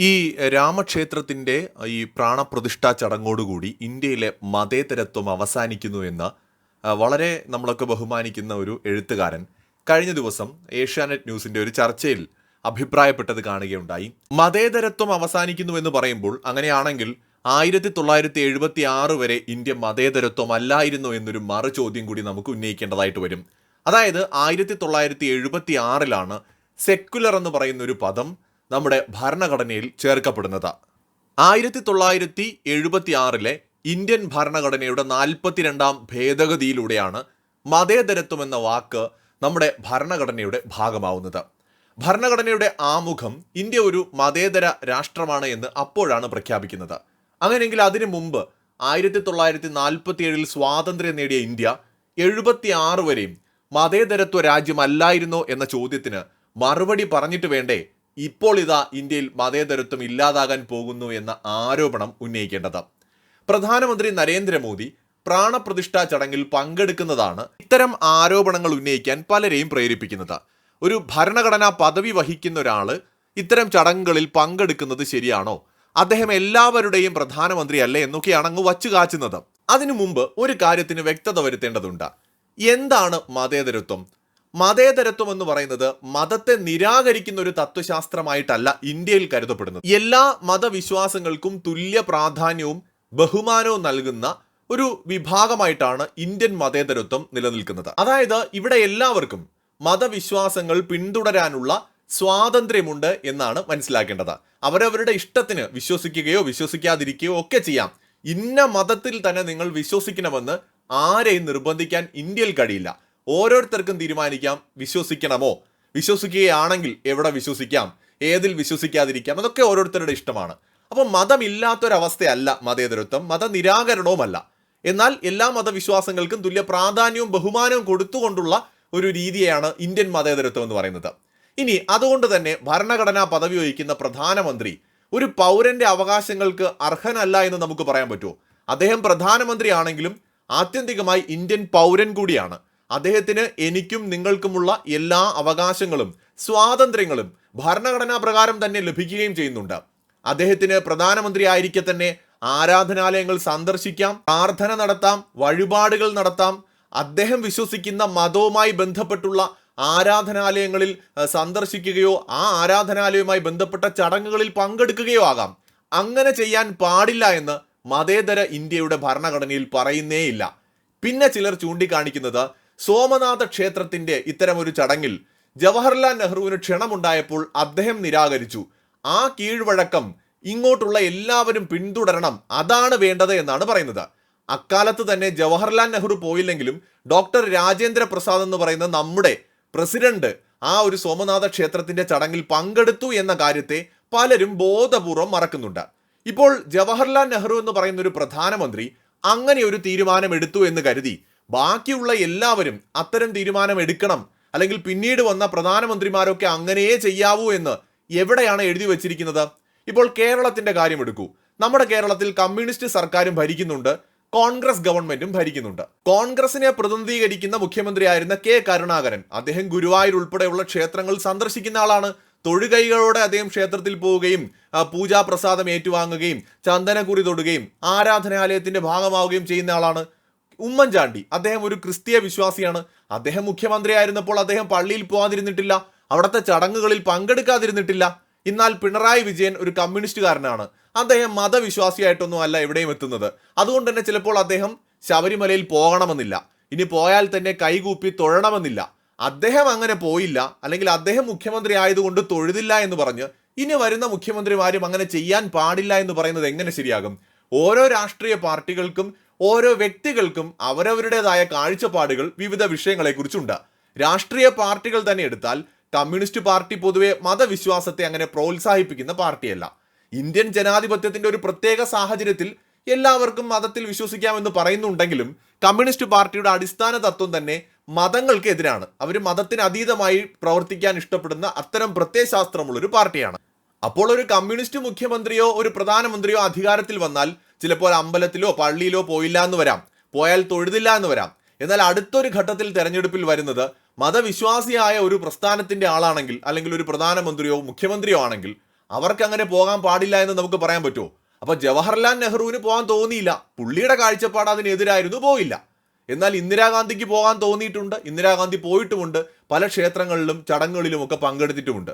ഈ രാമക്ഷേത്രത്തിന്റെ ഈ പ്രാണപ്രതിഷ്ഠാ ചടങ്ങോടുകൂടി ഇന്ത്യയിലെ മതേതരത്വം അവസാനിക്കുന്നു എന്ന് വളരെ നമ്മളൊക്കെ ബഹുമാനിക്കുന്ന ഒരു എഴുത്തുകാരൻ കഴിഞ്ഞ ദിവസം ഏഷ്യാനെറ്റ് ന്യൂസിന്റെ ഒരു ചർച്ചയിൽ അഭിപ്രായപ്പെട്ടത് കാണുകയുണ്ടായി. മതേതരത്വം അവസാനിക്കുന്നു എന്ന് പറയുമ്പോൾ അങ്ങനെയാണെങ്കിൽ ആയിരത്തി തൊള്ളായിരത്തി എഴുപത്തി ആറ് വരെ ഇന്ത്യ മതേതരത്വം അല്ലായിരുന്നു എന്നൊരു മറു ചോദ്യം കൂടി നമുക്ക് ഉന്നയിക്കേണ്ടതായിട്ട് വരും. അതായത് ആയിരത്തി തൊള്ളായിരത്തി എഴുപത്തി ആറിലാണ് സെക്കുലർ എന്ന് പറയുന്ന ഒരു പദം നമ്മുടെ ഭരണഘടനയിൽ ചേർക്കപ്പെടുന്നത്. ആയിരത്തി തൊള്ളായിരത്തി എഴുപത്തി ആറിലെ ഇന്ത്യൻ ഭരണഘടനയുടെ നാൽപ്പത്തിരണ്ടാം ഭേദഗതിയിലൂടെയാണ് മതേതരത്വം എന്ന വാക്ക് നമ്മുടെ ഭരണഘടനയുടെ ഭാഗമാവുന്നത്. ഭരണഘടനയുടെ ആമുഖം ഇന്ത്യ ഒരു മതേതര രാഷ്ട്രമാണ് എന്ന് അപ്പോഴാണ് പ്രഖ്യാപിക്കുന്നത്. അങ്ങനെയെങ്കിൽ അതിനു മുമ്പ് ആയിരത്തി തൊള്ളായിരത്തി നാൽപ്പത്തി ഏഴിൽ സ്വാതന്ത്ര്യം നേടിയ ഇന്ത്യ എഴുപത്തി ആറ് വരെയും മതേതരത്വ രാജ്യമല്ലായിരുന്നോ എന്ന ചോദ്യത്തിന് മറുപടി പറഞ്ഞിട്ട് വേണ്ടേ ഇപ്പോൾ ഇതാ ഇന്ത്യയിൽ മതേതരത്വം ഇല്ലാതാകാൻ പോകുന്നു എന്ന ആരോപണം ഉന്നയിക്കേണ്ടത്. പ്രധാനമന്ത്രി നരേന്ദ്രമോദി പ്രാണപ്രതിഷ്ഠാ ചടങ്ങിൽ പങ്കെടുക്കുന്നതാണ് ഇത്തരം ആരോപണങ്ങൾ ഉന്നയിക്കാൻ പലരെയും പ്രേരിപ്പിക്കുന്നത്. ഒരു ഭരണഘടനാ പദവി വഹിക്കുന്ന ഒരാൾ ഇത്തരം ചടങ്ങുകളിൽ പങ്കെടുക്കുന്നത് ശരിയാണോ? അദ്ദേഹം എല്ലാവരുടെയും പ്രധാനമന്ത്രി അല്ലേ എന്നൊക്കെയാണ് അങ്ങ് വച്ചു കാച്ചുന്നത്. അതിനു മുമ്പ് ഒരു കാര്യത്തിന് വ്യക്തത വരുത്തേണ്ടതുണ്ട്. എന്താണ് മതേതരത്വം? മതേതരത്വം എന്ന് പറയുന്നത് മതത്തെ നിരാകരിക്കുന്ന ഒരു തത്വശാസ്ത്രമായിട്ടല്ല ഇന്ത്യയിൽ കരുതപ്പെടുന്നത്. എല്ലാ മതവിശ്വാസങ്ങൾക്കും തുല്യ പ്രാധാന്യവും ബഹുമാനവും നൽകുന്ന ഒരു വിഭാഗമായിട്ടാണ് ഇന്ത്യൻ മതേതരത്വം നിലനിൽക്കുന്നത്. അതായത് ഇവിടെ എല്ലാവർക്കും മതവിശ്വാസങ്ങൾ പിന്തുടരാനുള്ള സ്വാതന്ത്ര്യമുണ്ട് എന്നാണ് മനസ്സിലാക്കേണ്ടത്. അവരവരുടെ ഇഷ്ടത്തിന് വിശ്വസിക്കുകയോ വിശ്വസിക്കാതിരിക്കുകയോ ഒക്കെ ചെയ്യാം. ഇന്ന മതത്തിൽ തന്നെ നിങ്ങൾ വിശ്വസിക്കണമെന്ന് ആരെയും നിർബന്ധിക്കാൻ ഇന്ത്യയിൽ കഴിയില്ല. ഓരോരുത്തർക്കും തീരുമാനിക്കാം. വിശ്വസിക്കണമോ? വിശ്വസിക്കുകയാണെങ്കിൽ എവിടെ വിശ്വസിക്കാം? ഏതിൽ വിശ്വസിക്കാതിരിക്കാം? അതൊക്കെ ഓരോരുത്തരുടെ ഇഷ്ടമാണ്. അപ്പം മതമില്ലാത്തൊരവസ്ഥയല്ല മതേതരത്വം. മതനിരാകരണവുമല്ല. എന്നാൽ എല്ലാ മതവിശ്വാസങ്ങൾക്കും തുല്യ പ്രാധാന്യവും ബഹുമാനവും കൊടുത്തുകൊണ്ടുള്ള ഒരു രീതിയാണ് ഇന്ത്യൻ മതേതരത്വം എന്ന് പറയുന്നത്. ഇനി അതുകൊണ്ട് തന്നെ ഭരണഘടനാ പദവി വഹിക്കുന്ന പ്രധാനമന്ത്രി ഒരു പൗരന്റെ അവകാശങ്ങൾക്ക് അർഹനല്ല എന്ന് നമുക്ക് പറയാൻ പറ്റുമോ? അദ്ദേഹം പ്രധാനമന്ത്രി ആണെങ്കിലും ആത്യന്തികമായി ഇന്ത്യൻ പൗരൻ കൂടിയാണ്. അദ്ദേഹത്തിന് എനിക്കും നിങ്ങൾക്കുമുള്ള എല്ലാ അവകാശങ്ങളും സ്വാതന്ത്ര്യങ്ങളും ഭരണഘടനാ പ്രകാരം തന്നെ ലഭിക്കുകയും ചെയ്യുന്നുണ്ട്. അദ്ദേഹത്തിന് പ്രധാനമന്ത്രി ആയിരിക്കെ തന്നെ ആരാധനാലയങ്ങൾ സന്ദർശിക്കാം പ്രാർത്ഥന നടത്താം വഴിപാടുകൾ നടത്താം. അദ്ദേഹം വിശ്വസിക്കുന്ന മതവുമായി ബന്ധപ്പെട്ടുള്ള ആരാധനാലയങ്ങളിൽ സന്ദർശിക്കുകയോ ആ ആരാധനാലയവുമായി ബന്ധപ്പെട്ട ചടങ്ങുകളിൽ പങ്കെടുക്കുകയോ ആകാം. അങ്ങനെ ചെയ്യാൻ പാടില്ല എന്ന് മതേതര ഇന്ത്യയുടെ ഭരണഘടനയിൽ പറയുന്നേയില്ല. പിന്നെ ചിലർ ചൂണ്ടിക്കാണിക്കുന്നത് സോമനാഥ ക്ഷേത്രത്തിന്റെ ഇത്തരം ഒരു ചടങ്ങിൽ ജവഹർലാൽ നെഹ്റുവിന് ക്ഷണമുണ്ടായപ്പോൾ അദ്ദേഹം നിരാകരിച്ചു. ആ കീഴ്വഴക്കം ഇങ്ങോട്ടുള്ള എല്ലാവരും പിന്തുടരണം അതാണ് വേണ്ടത് എന്നാണ് പറയുന്നത്. അക്കാലത്ത് തന്നെ ജവഹർലാൽ നെഹ്റു പോയില്ലെങ്കിലും ഡോക്ടർ രാജേന്ദ്ര പ്രസാദ് എന്ന് പറയുന്ന നമ്മുടെ പ്രസിഡന്റ് ആ ഒരു സോമനാഥ ക്ഷേത്രത്തിന്റെ ചടങ്ങിൽ പങ്കെടുത്തു എന്ന കാര്യത്തെ പലരും ബോധപൂർവം മറക്കുന്നുണ്ട്. ഇപ്പോൾ ജവഹർലാൽ നെഹ്റു എന്ന് പറയുന്ന ഒരു പ്രധാനമന്ത്രി അങ്ങനെ ഒരു തീരുമാനം എടുത്തു എന്ന് കരുതി ബാക്കിയുള്ള എല്ലാവരും അത്തരം തീരുമാനം എടുക്കണം അല്ലെങ്കിൽ പിന്നീട് വന്ന പ്രധാനമന്ത്രിമാരൊക്കെ അങ്ങനെയേ ചെയ്യാവൂ എന്ന് എവിടെയാണ് എഴുതി വച്ചിരിക്കുന്നത്? ഇപ്പോൾ കേരളത്തിന്റെ കാര്യം എടുക്കൂ നമ്മുടെ കേരളത്തിൽ കമ്മ്യൂണിസ്റ്റ് സർക്കാരും ഭരിക്കുന്നുണ്ട്. കോൺഗ്രസ് ഗവൺമെന്റും ഭരിക്കുന്നുണ്ട്. കോൺഗ്രസിനെ പ്രതിനിധീകരിക്കുന്ന മുഖ്യമന്ത്രിയായിരുന്ന കെ കരുണാകരൻ അദ്ദേഹം ഗുരുവായൂർ ഉൾപ്പെടെയുള്ള ക്ഷേത്രങ്ങൾ സന്ദർശിക്കുന്ന ആളാണ്. തൊഴുകൈകളോടെ അദ്ദേഹം ക്ഷേത്രത്തിൽ പോവുകയും പൂജാപ്രസാദം ഏറ്റുവാങ്ങുകയും ചന്ദനക്കുറി തൊടുകയും ആരാധനാലയത്തിന്റെ ഭാഗമാവുകയും ചെയ്യുന്ന ആളാണ്. ഉമ്മൻചാണ്ടി അദ്ദേഹം ഒരു ക്രിസ്തീയ വിശ്വാസിയാണ്. അദ്ദേഹം മുഖ്യമന്ത്രിയായിരുന്നപ്പോൾ അദ്ദേഹം പള്ളിയിൽ പോകാതിരുന്നിട്ടില്ല അവിടുത്തെ ചടങ്ങുകളിൽ പങ്കെടുക്കാതിരുന്നിട്ടില്ല. എന്നാൽ പിണറായി വിജയൻ ഒരു കമ്മ്യൂണിസ്റ്റുകാരനാണ്. അദ്ദേഹം മതവിശ്വാസിയായിട്ടൊന്നും അല്ല എവിടെയും എത്തുന്നത്. അതുകൊണ്ട് തന്നെ ചിലപ്പോൾ അദ്ദേഹം ശബരിമലയിൽ പോകണമെന്നില്ല. ഇനി പോയാൽ തന്നെ കൈകൂപ്പി തൊഴണമെന്നില്ല. അദ്ദേഹം അങ്ങനെ പോയില്ല. അല്ലെങ്കിൽ അദ്ദേഹം മുഖ്യമന്ത്രി ആയതുകൊണ്ട് തൊഴുതില്ല എന്ന് പറഞ്ഞ് ഇനി വരുന്ന മുഖ്യമന്ത്രിമാരും അങ്ങനെ ചെയ്യാൻ പാടില്ല എന്ന് പറയുന്നത് എങ്ങനെ ശരിയാകും? ഓരോ രാഷ്ട്രീയ പാർട്ടികൾക്കും ഓരോ വ്യക്തികൾക്കും അവരവരുടേതായ കാഴ്ചപ്പാടുകൾ വിവിധ വിഷയങ്ങളെക്കുറിച്ചുണ്ട്. രാഷ്ട്രീയ പാർട്ടികൾ തന്നെ എടുത്താൽ കമ്മ്യൂണിസ്റ്റ് പാർട്ടി പൊതുവെ മതവിശ്വാസത്തെ അങ്ങനെ പ്രോത്സാഹിപ്പിക്കുന്ന പാർട്ടിയല്ല. ഇന്ത്യൻ ജനാധിപത്യത്തിന്റെ ഒരു പ്രത്യേക സാഹചര്യത്തിൽ എല്ലാവർക്കും മതത്തിൽ വിശ്വസിക്കാമെന്ന് പറയുന്നുണ്ടെങ്കിലും കമ്മ്യൂണിസ്റ്റ് പാർട്ടിയുടെ അടിസ്ഥാന തത്വം തന്നെ മതങ്ങൾക്കെതിരാണ്. അവർ മതത്തിന് അതീതമായി പ്രവർത്തിക്കാൻ ഇഷ്ടപ്പെടുന്ന അത്തരം പ്രത്യയശാസ്ത്രമുള്ളൊരു പാർട്ടിയാണ്. അപ്പോൾ ഒരു കമ്മ്യൂണിസ്റ്റ് മുഖ്യമന്ത്രിയോ ഒരു പ്രധാനമന്ത്രിയോ അധികാരത്തിൽ വന്നാൽ ചിലപ്പോൾ അമ്പലത്തിലോ പള്ളിയിലോ പോയില്ല എന്ന് വരാം. പോയാൽ തൊഴുതില്ല എന്ന് വരാം. എന്നാൽ അടുത്തൊരു ഘട്ടത്തിൽ തെരഞ്ഞെടുപ്പിൽ വരുന്നത് മതവിശ്വാസിയായ ഒരു പ്രസ്ഥാനത്തിന്റെ ആളാണെങ്കിൽ അല്ലെങ്കിൽ ഒരു പ്രധാനമന്ത്രിയോ മുഖ്യമന്ത്രിയോ ആണെങ്കിൽ അവർക്ക് അങ്ങനെ പോകാൻ പാടില്ല എന്ന് നമുക്ക് പറയാൻ പറ്റുമോ? അപ്പോൾ ജവഹർലാൽ നെഹ്റുവിന് പോകാൻ തോന്നിയില്ല. പുള്ളിയുടെ കാഴ്ചപ്പാട് അതിനെതിരായിരുന്നു പോയില്ല. എന്നാൽ ഇന്ദിരാഗാന്ധിക്ക് പോകാൻ തോന്നിയിട്ടുണ്ട്. ഇന്ദിരാഗാന്ധി പോയിട്ടുമുണ്ട്. പല ക്ഷേത്രങ്ങളിലും ചടങ്ങുകളിലും ഒക്കെ പങ്കെടുത്തിട്ടുമുണ്ട്.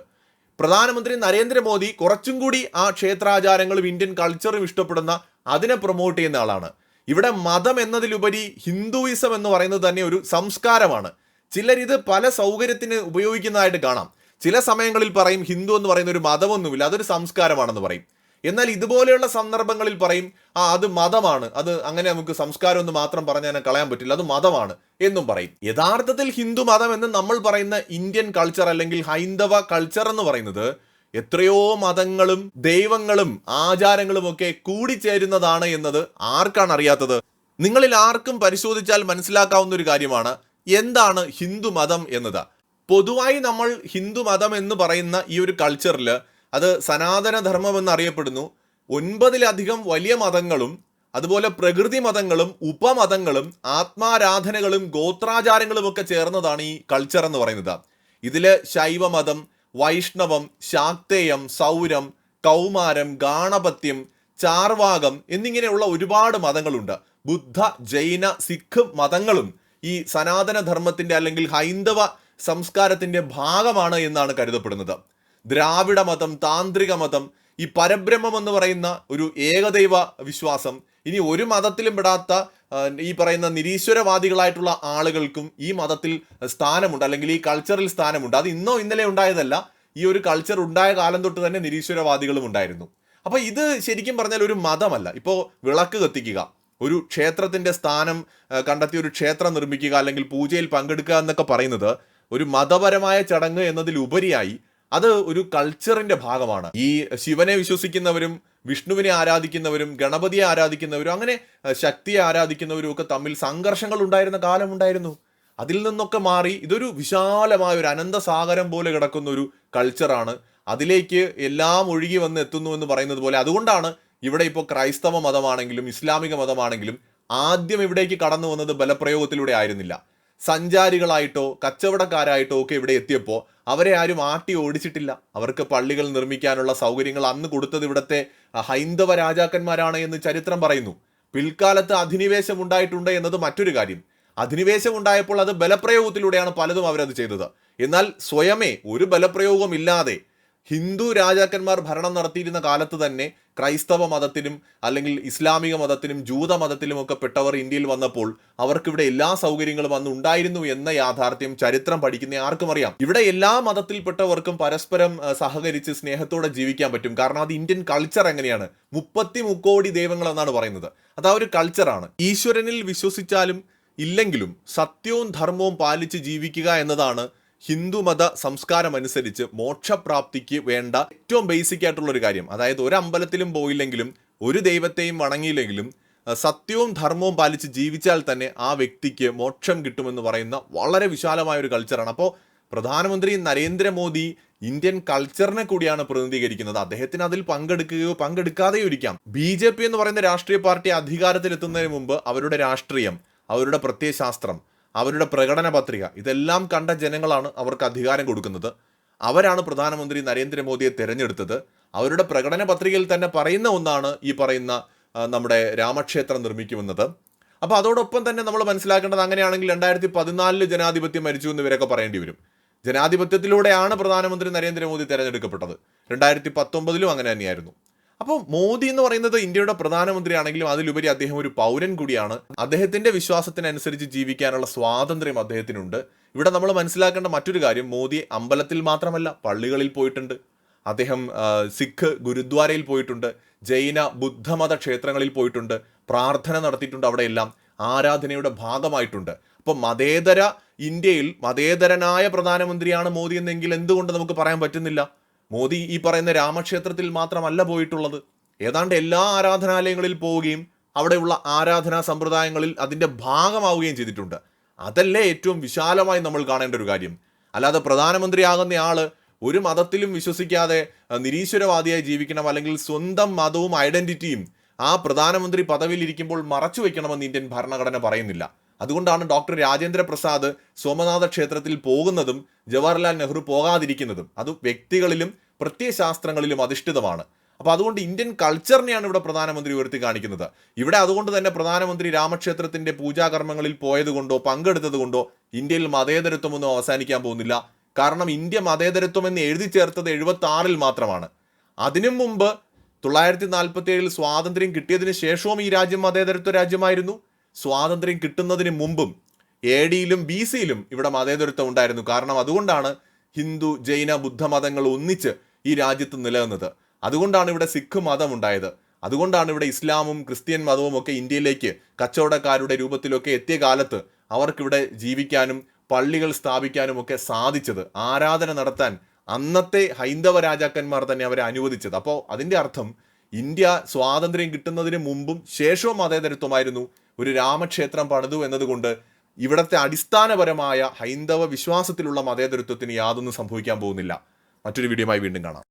പ്രധാനമന്ത്രി നരേന്ദ്രമോദി കുറച്ചും കൂടി ആ ക്ഷേത്രാചാരങ്ങളും ഇന്ത്യൻ കൾച്ചറും ഇഷ്ടപ്പെടുന്ന അതിനെ പ്രൊമോട്ട് ചെയ്യുന്ന ആളാണ്. ഇവിടെ മതം എന്നതിലുപരി ഹിന്ദുയിസം എന്ന് പറയുന്നത് തന്നെ ഒരു സംസ്കാരമാണ്. ചിലർ ഇത് പല സൗകര്യത്തിന് ഉപയോഗിക്കുന്നതായിട്ട് കാണാം. ചില സമയങ്ങളിൽ പറയും ഹിന്ദു എന്ന് പറയുന്ന ഒരു മതമൊന്നുമില്ല അതൊരു സംസ്കാരമാണെന്ന് പറയും. എന്നാൽ ഇതുപോലെയുള്ള സന്ദർഭങ്ങളിൽ പറയും ആ അത് മതമാണ് അത് അങ്ങനെ നമുക്ക് സംസ്കാരം എന്ന് മാത്രം പറഞ്ഞാൽ കളയാൻ പറ്റില്ല അത് മതമാണ് എന്നും പറയും. യഥാർത്ഥത്തിൽ ഹിന്ദു മതം എന്ന് നമ്മൾ പറയുന്ന ഇന്ത്യൻ കൾച്ചർ അല്ലെങ്കിൽ ഹൈന്ദവ കൾച്ചർ എന്ന് പറയുന്നത് എത്രയോ മതങ്ങളും ദൈവങ്ങളും ആചാരങ്ങളും ഒക്കെ കൂടിച്ചേരുന്നതാണ് എന്നത് ആർക്കാണ് അറിയാത്തത് നിങ്ങളിൽ ആർക്കും പരിശോധിച്ചാൽ മനസ്സിലാക്കാവുന്ന ഒരു കാര്യമാണ് എന്താണ് ഹിന്ദു മതം എന്നത്? പൊതുവായി നമ്മൾ ഹിന്ദു മതം എന്ന് പറയുന്ന ഈ ഒരു കൾച്ചറിൽ അത് സനാതന ധർമ്മം എന്നറിയപ്പെടുന്നു ഒൻപതിലധികം വലിയ മതങ്ങളും അതുപോലെ പ്രകൃതി മതങ്ങളും ഉപമതങ്ങളും ആത്മാരാധനകളും ഗോത്രാചാരങ്ങളും ഒക്കെ ചേർന്നതാണ് ഈ കൾച്ചർ എന്ന് പറയുന്നത്. ഇതിൽ ശൈവമതം വൈഷ്ണവം ശാക്തേയം സൗരം കൗമാരം ഗാണപത്യം ചാർവാകം എന്നിങ്ങനെയുള്ള ഒരുപാട് മതങ്ങളുണ്ട്. ബുദ്ധ ജൈന സിഖ് മതങ്ങളും ഈ സനാതന ധർമ്മത്തിന്റെ അല്ലെങ്കിൽ ഹൈന്ദവ സംസ്കാരത്തിന്റെ ഭാഗമാണ് എന്നാണ് കരുതപ്പെടുന്നത്. ദ്രാവിഡ മതം താന്ത്രിക മതം ഈ പരബ്രഹ്മം എന്ന് പറയുന്ന ഒരു ഏകദൈവ വിശ്വാസം ഇനി ഒരു മതത്തിലും പെടാത്ത ഈ പറയുന്ന നിരീശ്വരവാദികളായിട്ടുള്ള ആളുകൾക്കും ഈ മതത്തിൽ സ്ഥാനമുണ്ട് അല്ലെങ്കിൽ ഈ കൾച്ചറിൽ സ്ഥാനമുണ്ട്. അത് ഇന്നോ ഇന്നലെ ഉണ്ടായതല്ല. ഈ ഒരു കൾച്ചർ ഉണ്ടായ കാലം തൊട്ട് തന്നെ നിരീശ്വരവാദികളും ഉണ്ടായിരുന്നു. അപ്പോൾ ഇത് ശരിക്കും പറഞ്ഞാൽ ഒരു മതമല്ല. ഇപ്പോൾ വിളക്ക് കത്തിക്കുക ഒരു ക്ഷേത്രത്തിന്റെ സ്ഥാനം കണ്ടെത്തി ഒരു ക്ഷേത്രം നിർമ്മിക്കുക അല്ലെങ്കിൽ പൂജയിൽ പങ്കെടുക്കുക എന്നൊക്കെ പറയുന്നത് ഒരു മതപരമായ ചടങ്ങ് എന്നതിലുപരിയായി അത് ഒരു കൾച്ചറിന്റെ ഭാഗമാണ്. ഈ ശിവനെ വിശ്വസിക്കുന്നവരും വിഷ്ണുവിനെ ആരാധിക്കുന്നവരും ഗണപതിയെ ആരാധിക്കുന്നവരും അങ്ങനെ ശക്തിയെ ആരാധിക്കുന്നവരും ഒക്കെ തമ്മിൽ സംഘർഷങ്ങൾ ഉണ്ടായിരുന്ന കാലമുണ്ടായിരുന്നു അതിൽ നിന്നൊക്കെ മാറി ഇതൊരു വിശാലമായ ഒരു അനന്തസാഗരം പോലെ കിടക്കുന്ന ഒരു കൾച്ചറാണ് അതിലേക്ക് എല്ലാം ഒഴുകി വന്ന് എത്തുന്നു എന്ന് പറയുന്നത് പോലെ. അതുകൊണ്ടാണ് ഇവിടെ ഇപ്പോൾ ക്രൈസ്തവ മതമാണെങ്കിലും ഇസ്ലാമിക മതമാണെങ്കിലും ആദ്യം ഇവിടേക്ക് കടന്നു വന്നത് ബലപ്രയോഗത്തിലൂടെ ആയിരുന്നില്ല. സഞ്ചാരികളായിട്ടോ കച്ചവടക്കാരായിട്ടോ ഒക്കെ ഇവിടെ എത്തിയപ്പോൾ അവരെ ആരും ആട്ടി ഓടിച്ചിട്ടില്ല. അവർക്ക് പള്ളികൾ നിർമ്മിക്കാനുള്ള സൗകര്യങ്ങൾ അന്ന് കൊടുത്തത് ഇവിടുത്തെ ഹൈന്ദവ രാജാക്കന്മാരാണ് എന്ന് ചരിത്രം പറയുന്നു. പിൽക്കാലത്ത് അധിനിവേശം ഉണ്ടായിട്ടുണ്ട് എന്നത് മറ്റൊരു കാര്യം. അധിനിവേശം ഉണ്ടായപ്പോൾ അത് ബലപ്രയോഗത്തിലൂടെയാണ് പലതും അവരത് ചെയ്തത്. എന്നാൽ സ്വയമേ ഒരു ബലപ്രയോഗം ഇല്ലാതെ ഹിന്ദു രാജാക്കന്മാർ ഭരണം നടത്തിയിരുന്ന കാലത്ത് തന്നെ ക്രൈസ്തവ മതത്തിനും അല്ലെങ്കിൽ ഇസ്ലാമിക മതത്തിനും ജൂത മതത്തിലും ഒക്കെ പെട്ടവർ ഇന്ത്യയിൽ വന്നപ്പോൾ അവർക്കിവിടെ എല്ലാ സൗകര്യങ്ങളും അന്ന് ഉണ്ടായിരുന്നു എന്ന യാഥാർത്ഥ്യം ചരിത്രം പഠിക്കുന്ന ആർക്കും അറിയാം. ഇവിടെ എല്ലാ മതത്തിൽപ്പെട്ടവർക്കും പരസ്പരം സഹകരിച്ച് സ്നേഹത്തോടെ ജീവിക്കാൻ പറ്റും. കാരണം അത് ഇന്ത്യൻ കൾച്ചർ എങ്ങനെയാണ്? മുപ്പത്തി മുക്കോടി ദൈവങ്ങൾ എന്നാണ് പറയുന്നത്. അത് ആ ഒരു കൾച്ചറാണ് ഈശ്വരനിൽ വിശ്വസിച്ചാലും ഇല്ലെങ്കിലും സത്യവും ധർമ്മവും പാലിച്ച് ജീവിക്കുക എന്നതാണ് ഹിന്ദുമത സംസ്കാരം അനുസരിച്ച് മോക്ഷപ്രാപ്തിക്ക് വേണ്ട ഏറ്റവും ബേസിക് ആയിട്ടുള്ള ഒരു കാര്യം. അതായത് ഒരു അമ്പലത്തിലും പോയില്ലെങ്കിലും ഒരു ദൈവത്തെയും വണങ്ങിയില്ലെങ്കിലും സത്യവും ധർമ്മവും പാലിച്ച് ജീവിച്ചാൽ തന്നെ ആ വ്യക്തിക്ക് മോക്ഷം കിട്ടുമെന്ന് പറയുന്ന വളരെ വിശാലമായ ഒരു കൾച്ചറാണ് അപ്പോൾ പ്രധാനമന്ത്രി നരേന്ദ്രമോദി ഇന്ത്യൻ കൾച്ചറിനെ കൂടിയാണ് പ്രതിനിധീകരിക്കുന്നത്. അദ്ദേഹത്തിന് അതിൽ പങ്കെടുക്കുകയോ പങ്കെടുക്കാതെയോ ഇരിക്കാം. ബി ജെ പി എന്ന് പറയുന്ന രാഷ്ട്രീയ പാർട്ടി അധികാരത്തിലെത്തുന്നതിന് മുമ്പ് അവരുടെ രാഷ്ട്രീയം അവരുടെ പ്രത്യയശാസ്ത്രം അവരുടെ പ്രകടന പത്രിക. ഇതെല്ലാം കണ്ട ജനങ്ങളാണ് അവർക്ക് അധികാരം കൊടുക്കുന്നത്. അവരാണ് പ്രധാനമന്ത്രി നരേന്ദ്രമോദിയെ തിരഞ്ഞെടുത്തത്. അവരുടെ പ്രകടന പത്രികയിൽ തന്നെ പറയുന്ന ഒന്നാണ് ഈ പറയുന്ന നമ്മുടെ രാമക്ഷേത്രം നിർമ്മിക്കുമെന്നത്. അപ്പോൾ അതോടൊപ്പം തന്നെ നമ്മൾ മനസ്സിലാക്കേണ്ടത് അങ്ങനെയാണെങ്കിൽ രണ്ടായിരത്തി പതിനാലിൽ ജനാധിപത്യം മരിച്ചു എന്ന് ഇവരൊക്കെ പറയേണ്ടി വരും. ജനാധിപത്യത്തിലൂടെയാണ് പ്രധാനമന്ത്രി നരേന്ദ്രമോദി തിരഞ്ഞെടുക്കപ്പെട്ടത്. രണ്ടായിരത്തി പത്തൊമ്പതിലും അങ്ങനെ തന്നെയായിരുന്നു. അപ്പോൾ മോദി എന്ന് പറയുന്നത് ഇന്ത്യയുടെ പ്രധാനമന്ത്രിയാണെങ്കിലും അതിലുപരി അദ്ദേഹം ഒരു പൗരൻ കൂടിയാണ്. അദ്ദേഹത്തിന്റെ വിശ്വാസത്തിനനുസരിച്ച് ജീവിക്കാനുള്ള സ്വാതന്ത്ര്യം അദ്ദേഹത്തിനുണ്ട്. ഇവിടെ നമ്മൾ മനസ്സിലാക്കേണ്ട മറ്റൊരു കാര്യം മോദി അമ്പലത്തിൽ മാത്രമല്ല പള്ളികളിൽ പോയിട്ടുണ്ട്. അദ്ദേഹം സിഖ് ഗുരുദ്വാരയിൽ പോയിട്ടുണ്ട്. ജൈന ബുദ്ധമത ക്ഷേത്രങ്ങളിൽ പോയിട്ടുണ്ട്. പ്രാർത്ഥന നടത്തിയിട്ടുണ്ട് അവിടെയെല്ലാം. ആരാധനയുടെ ഭാഗമായിട്ടുണ്ട്. അപ്പോൾ മതേതര ഇന്ത്യയിൽ മതേതരനായ പ്രധാനമന്ത്രിയാണ് മോദി എന്നെങ്കിൽ എന്തുകൊണ്ട് നമുക്ക് പറയാൻ പറ്റുന്നില്ല? മോദി ഈ പറയുന്ന രാമക്ഷേത്രത്തിൽ മാത്രമല്ല പോയിട്ടുള്ളത്. ഏതാണ്ട് എല്ലാ ആരാധനാലയങ്ങളിൽ പോവുകയും അവിടെയുള്ള ആരാധനാ സമ്പ്രദായങ്ങളിൽ അതിന്റെ ഭാഗമാവുകയും ചെയ്തിട്ടുണ്ട്. അതല്ലേ ഏറ്റവും വിശാലമായി നമ്മൾ കാണേണ്ട ഒരു കാര്യം. അല്ലാതെ പ്രധാനമന്ത്രിയാകുന്ന ആൾ ഒരു മതത്തിലും വിശ്വസിക്കാതെ നിരീശ്വരവാദിയായി ജീവിക്കണം അല്ലെങ്കിൽ സ്വന്തം മതവും ഐഡന്റിറ്റിയും ആ പ്രധാനമന്ത്രി പദവിയിൽ ഇരിക്കുമ്പോൾ മറച്ചു വയ്ക്കണമെന്ന് ഇന്ത്യൻ ഭരണഘടന പറയുന്നില്ല. അതുകൊണ്ടാണ് ഡോക്ടർ രാജേന്ദ്ര പ്രസാദ് സോമനാഥ ക്ഷേത്രത്തിൽ പോകുന്നതും ജവഹർലാൽ നെഹ്റു പോകാതിരിക്കുന്നതും. അത് വ്യക്തികളിലും പ്രത്യയശാസ്ത്രങ്ങളിലും അധിഷ്ഠിതമാണ്. അപ്പോൾ അതുകൊണ്ട് ഇന്ത്യൻ കൾച്ചറിനെയാണ് ഇവിടെ പ്രധാനമന്ത്രി ഉയർത്തി കാണിക്കുന്നത്. ഇവിടെ അതുകൊണ്ട് തന്നെ പ്രധാനമന്ത്രി രാമക്ഷേത്രത്തിന്റെ പൂജാകർമ്മങ്ങളിൽ പോയതുകൊണ്ടോ പങ്കെടുത്തതുകൊണ്ടോ ഇന്ത്യയിൽ മതേതരത്വമൊന്നും അവസാനിക്കാൻ പോകുന്നില്ല. കാരണം ഇന്ത്യ മതേതരത്വം എന്ന് എഴുതി ചേർത്തത് എഴുപത്തി ആറിൽ മാത്രമാണ്. അതിനു മുമ്പ് തൊള്ളായിരത്തി നാൽപ്പത്തി ഏഴിൽ സ്വാതന്ത്ര്യം കിട്ടിയതിന് ശേഷവും ഈ രാജ്യം മതേതരത്വ രാജ്യമായിരുന്നു. സ്വാതന്ത്ര്യം കിട്ടുന്നതിന് മുമ്പും എ ഡിയിലും ബി സിയിലും ഇവിടെ മതേതരത്വം ഉണ്ടായിരുന്നു. കാരണം അതുകൊണ്ടാണ് ഹിന്ദു ജൈന ബുദ്ധ മതങ്ങൾ ഒന്നിച്ച് ഈ രാജ്യത്ത് നിലനിന്നത്. അതുകൊണ്ടാണ് ഇവിടെ സിഖ് മതം ഉണ്ടായത്. അതുകൊണ്ടാണ് ഇവിടെ ഇസ്ലാമും ക്രിസ്ത്യൻ മതവും ഒക്കെ ഇന്ത്യയിലേക്ക് കച്ചവടക്കാരുടെ രൂപത്തിലൊക്കെ എത്തിയ കാലത്ത് അവർക്കിവിടെ ജീവിക്കാനും പള്ളികൾ സ്ഥാപിക്കാനും ഒക്കെ സാധിച്ചത്. ആരാധന നടത്താൻ അന്നത്തെ ഹൈന്ദവ രാജാക്കന്മാർ തന്നെ അവരെ അനുവദിച്ചത്. അപ്പോൾ അതിന്റെ അർത്ഥം ഇന്ത്യ സ്വാതന്ത്ര്യം കിട്ടുന്നതിന് മുമ്പും ശേഷവും മതേതരത്വമായിരുന്നു ഒരു രാമക്ഷേത്രം പണിതു എന്നതുകൊണ്ട് ഇവിടത്തെ അടിസ്ഥാനപരമായ ഹൈന്ദവ വിശ്വാസത്തിലുള്ള മതേതരത്വത്തിന് യാതൊന്നും സംഭവിക്കാൻ പോകുന്നില്ല. മറ്റൊരു വീഡിയോയുമായി വീണ്ടും കാണാം.